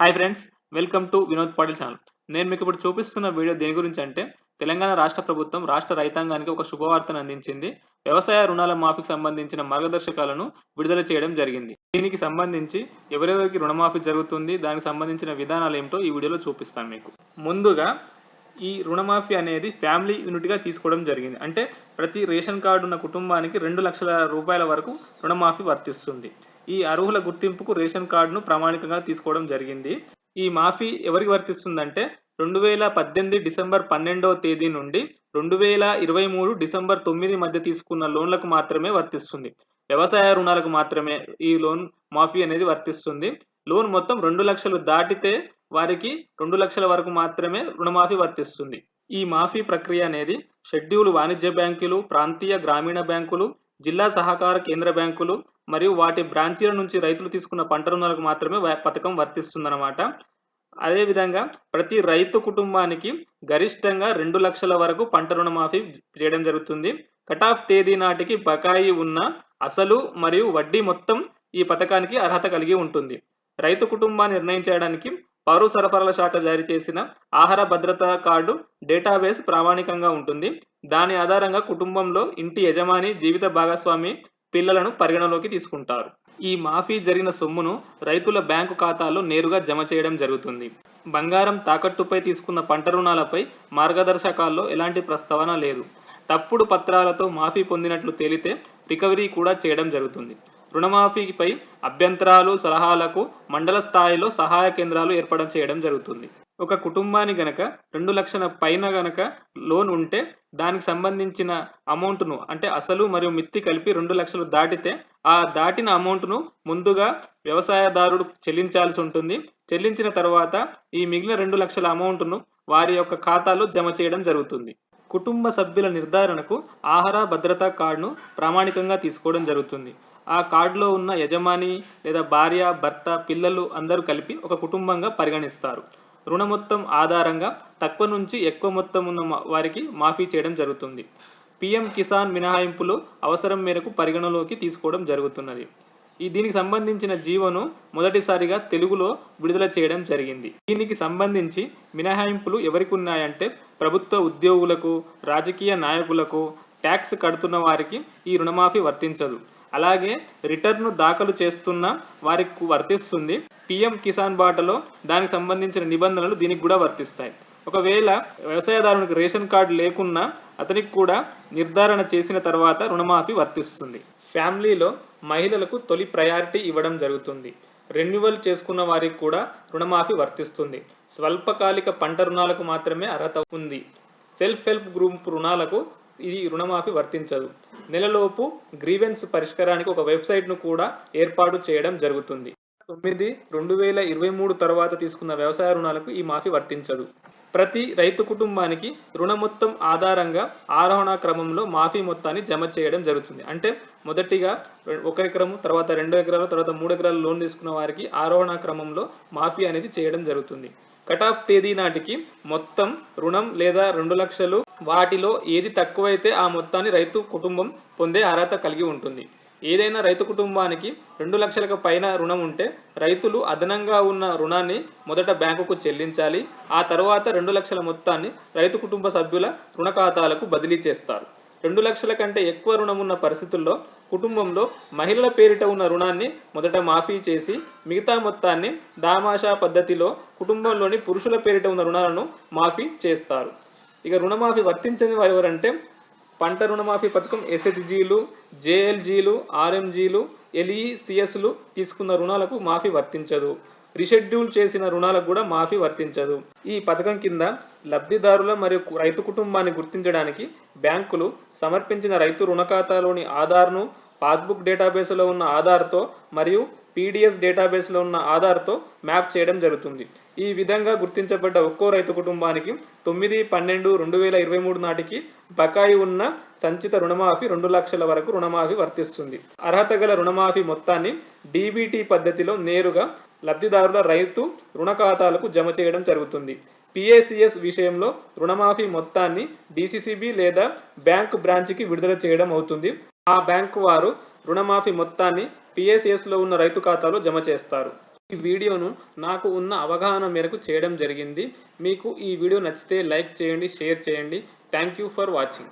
Hi friends welcome to Vinod Patil channel నేను మీకు ఇప్పుడు చూపిస్తున్న వీడియో దేని గురించి అంటే తెలంగాణ రాష్ట్ర ప్రభుత్వం రాష్ట్ర రైతాంగానికి ఒక శుభవార్తను అందించింది. వ్యవసాయ రుణాల మాఫీకి సంబంధించిన మార్గదర్శకాలను విడుదల చేయడం జరిగింది. దీనికి సంబంధించి ఎవరెవరికి రుణమాఫీ జరుగుతుంది దానికి సంబంధించిన విధానాలు ఏమిటో ఈ వీడియోలో చూపిస్తాను మీకు. ముందుగా ఈ రుణమాఫీ అనేది ఫ్యామిలీ యూనిట్గా తీసుకోవడం జరిగింది. అంటే ప్రతి రేషన్ కార్డు ఉన్న కుటుంబానికి రెండు లక్షల రూపాయల వరకు రుణమాఫీ వర్తిస్తుంది. ఈ అర్హుల గుర్తింపుకు రేషన్ కార్డును ప్రామాణికంగా తీసుకోవడం జరిగింది. ఈ మాఫీ ఎవరికి వర్తిస్తుందంటే రెండు వేల పద్దెనిమిది డిసెంబర్ పన్నెండవ తేదీ నుండి రెండు వేల ఇరవై మూడు డిసెంబర్ తొమ్మిది మధ్య తీసుకున్న లోన్లకు మాత్రమే వర్తిస్తుంది. వ్యవసాయ రుణాలకు మాత్రమే ఈ లోన్ మాఫీ అనేది వర్తిస్తుంది. లోన్ మొత్తం రెండు లక్షలు దాటితే వారికి రెండు లక్షల వరకు మాత్రమే రుణమాఫీ వర్తిస్తుంది. ఈ మాఫీ ప్రక్రియ అనేది షెడ్యూల్ వాణిజ్య బ్యాంకులు ప్రాంతీయ గ్రామీణ బ్యాంకులు జిల్లా సహకార కేంద్ర బ్యాంకులు మరియు వాటి బ్రాంచీల నుంచి రైతులు తీసుకున్న పంట రుణాలకు మాత్రమే పథకం వర్తిస్తుందన్నమాట. అదేవిధంగా ప్రతి రైతు కుటుంబానికి గరిష్టంగా రెండు లక్షల వరకు పంట రుణమాఫీ చేయడం జరుగుతుంది. కట్ ఆఫ్ తేదీ నాటికి బకాయి ఉన్న అసలు మరియు వడ్డీ మొత్తం ఈ పథకానికి అర్హత కలిగి ఉంటుంది. రైతు కుటుంబాన్ని నిర్ణయించడానికి పౌర సరఫరాల శాఖ జారీ చేసిన ఆహార భద్రతా కార్డు డేటాబేస్ ప్రామాణికంగా ఉంటుంది. దాని ఆధారంగా కుటుంబంలో ఇంటి యజమాని జీవిత భాగస్వామి పిల్లలను పరిగణలోకి తీసుకుంటారు. ఈ మాఫీ జరిగిన సొమ్మును రైతుల బ్యాంకు ఖాతాలో నేరుగా జమ చేయడం జరుగుతుంది. బంగారం తాకట్టుపై తీసుకున్న పంట రుణాలపై మార్గదర్శకాల్లో ఎలాంటి ప్రస్తావన లేదు. తప్పుడు పత్రాలతో మాఫీ పొందినట్లు తేలితే రికవరీ కూడా చేయడం జరుగుతుంది. రుణమాఫీపై అభ్యంతరాలు సలహాలకు మండల స్థాయిలో సహాయ కేంద్రాలు ఏర్పాటు చేయడం జరుగుతుంది. ఒక కుటుంబాన్ని గనక రెండు లక్షల పైన గనక లోన్ ఉంటే దానికి సంబంధించిన అమౌంట్ను అంటే అసలు మరియు మిత్తి కలిపి రెండు లక్షలు దాటితే ఆ దాటిన అమౌంట్ను ముందుగా వ్యవసాయదారుడు చెల్లించాల్సి ఉంటుంది. చెల్లించిన తర్వాత ఈ మిగిలిన రెండు లక్షల అమౌంట్ను వారి యొక్క ఖాతాలో జమ చేయడం జరుగుతుంది. కుటుంబ సభ్యుల నిర్ధారణకు ఆహార భద్రతా కార్డును ప్రామాణికంగా తీసుకోవడం జరుగుతుంది. ఆ కార్డులో ఉన్న యజమాని లేదా భార్య భర్త పిల్లలు అందరూ కలిపి ఒక కుటుంబంగా పరిగణిస్తారు. రుణ మొత్తం ఆధారంగా తక్కువ నుంచి ఎక్కువ మొత్తం ఉన్న వారికి మాఫీ చేయడం జరుగుతుంది. పిఎం కిసాన్ మినహాయింపులు అవసరం మేరకు పరిగణలోకి తీసుకోవడం జరుగుతున్నది. ఈ దీనికి సంబంధించిన జీవోను మొదటిసారిగా తెలుగులో విడుదల చేయడం జరిగింది. దీనికి సంబంధించి మినహాయింపులు ఎవరికి ఉన్నాయంటే ప్రభుత్వ ఉద్యోగులకు రాజకీయ నాయకులకు ట్యాక్స్ కడుతున్న వారికి ఈ రుణమాఫీ వర్తించదు. అలాగే రిటర్న్ దాఖలు చేస్తున్న వారికి వర్తిస్తుంది. పిఎం కిసాన్ బాటలో దానికి సంబంధించిన నిబంధనలు దీనికి కూడా వర్తిస్తాయి. ఒకవేళ వ్యవసాయదారునికి రేషన్ కార్డు లేకున్నా అతనికి కూడా నిర్ధారణ చేసిన తర్వాత రుణమాఫీ వర్తిస్తుంది. ఫ్యామిలీలో మహిళలకు తొలి ప్రయారిటీ ఇవ్వడం జరుగుతుంది. రెన్యువల్ చేసుకున్న వారికి కూడా రుణమాఫీ వర్తిస్తుంది. స్వల్పకాలిక పంట రుణాలకు మాత్రమే అర్హత ఉంది. సెల్ఫ్ హెల్ప్ గ్రూప్ రుణాలకు ఇది రుణమాఫీ వర్తించదు. నెలలోపు గ్రీవెన్స్ పరిష్కారానికి ఒక వెబ్సైట్ను కూడా ఏర్పాటు చేయడం జరుగుతుంది. తొమ్మిది రెండు వేల ఇరవై మూడు తర్వాత తీసుకున్న వ్యవసాయ రుణాలకు ఈ మాఫీ వర్తించదు. ప్రతి రైతు కుటుంబానికి రుణ మొత్తం ఆధారంగా ఆరోహణ క్రమంలో మాఫీ మొత్తాన్ని జమ చేయడం జరుగుతుంది. అంటే మొదటిగా ఒక ఎకరము తర్వాత రెండు ఎకరాలు తర్వాత మూడు ఎకరాలు లోన్ తీసుకున్న వారికి ఆరోహణ క్రమంలో మాఫీ అనేది చేయడం జరుగుతుంది. కట్ ఆఫ్ తేదీ నాటికి మొత్తం రుణం లేదా రెండు లక్షలు వాటిలో ఏది తక్కువైతే ఆ మొత్తాన్ని రైతు కుటుంబం పొందే అర్హత కలిగి ఉంటుంది. ఏదైనా రైతు కుటుంబానికి రెండు లక్షలకు పైన రుణం ఉంటే రైతులు అదనంగా ఉన్న రుణాన్ని మొదట బ్యాంకుకు చెల్లించాలి. ఆ తర్వాత రెండు లక్షల మొత్తాన్ని రైతు కుటుంబ సభ్యుల రుణ ఖాతాలకు బదిలీ చేస్తారు. రెండు లక్షల కంటే ఎక్కువ రుణం ఉన్న పరిస్థితుల్లో కుటుంబంలో మహిళల పేరిట ఉన్న రుణాన్ని మొదట మాఫీ చేసి మిగతా మొత్తాన్ని దామాషా పద్ధతిలో కుటుంబంలోని పురుషుల పేరిట ఉన్న రుణాలను మాఫీ చేస్తారు. ఇక రుణమాఫీ వర్తించని వారు ఎవరంటే పంట రుణమాఫీ పథకం ఎస్హెచ్జీలు జేఎల్జీలు ఆర్ఎంజీలు ఎల్ఈసిఎస్లు తీసుకున్న రుణాలకు మాఫీ వర్తించదు. రిషెడ్యూల్ చేసిన రుణాలకు కూడా మాఫీ వర్తించదు. ఈ పథకం కింద లబ్ధిదారుల మరియు రైతు కుటుంబాన్ని గుర్తించడానికి బ్యాంకులు సమర్పించిన రైతు రుణ ఖాతాలోని ఆధార్ను పాస్బుక్ డేటాబేస్లో ఉన్న ఆధార్తో మరియు పీడిఎస్ డేటాబేస్లో ఉన్న ఆధార్తో మ్యాప్ చేయడం జరుగుతుంది. ఈ విధంగా గుర్తించబడ్డ ఒక్కో రైతు కుటుంబానికి తొమ్మిది పన్నెండు రెండు వేల ఇరవై మూడు నాటికి బకాయి ఉన్న సంచిత రుణమాఫీ రెండు లక్షల వరకు రుణమాఫీ వర్తిస్తుంది. అర్హత గల రుణమాఫీ మొత్తాన్ని డీబీటీ పద్ధతిలో నేరుగా లబ్ధిదారుల రైతు రుణ ఖాతాలకు జమ చేయడం జరుగుతుంది. పిఏసిఎస్ విషయంలో రుణమాఫీ మొత్తాన్ని డిసిసిబి లేదా బ్యాంకు బ్రాంచ్కి విడుదల చేయడం అవుతుంది. ఆ బ్యాంకు వారు రుణమాఫీ మొత్తాన్ని పిఏసిఎస్లో ఉన్న రైతు ఖాతాలో జమ చేస్తారు. ఈ వీడియోను నాకు ఉన్న అవగాహన మేరకు చేయడం జరిగింది. మీకు ఈ వీడియో నచ్చితే లైక్ చేయండి షేర్ చేయండి. Thank you for watching.